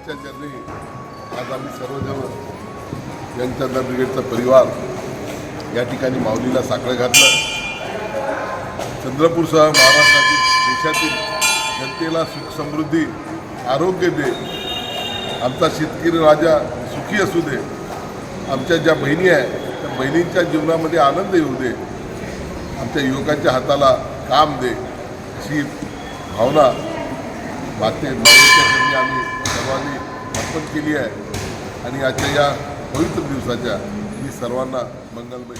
यांच्या चरणी आज आम्ही सर्वजण जनचंद्र ब्रिगेडचा परिवार या ठिकाणी माऊलीला साखळं घातलं. चंद्रपूरसह महाराष्ट्रातील देशातील जनतेला सुख समृद्धी आरोग्य दे. आमचा शेतकरी राजा सुखी असू दे. आमच्या ज्या बहिणी आहे त्या बहिणींच्या जीवनामध्ये आनंद येऊ दे. आमच्या युवकांच्या हाताला काम दे. अशी भावना माते मातेच्या आम्ही सर्वांनी अर्पण केली आहे. आणि आजच्या या पवित्र दिवसाच्या मी सर्वांना मंगलमय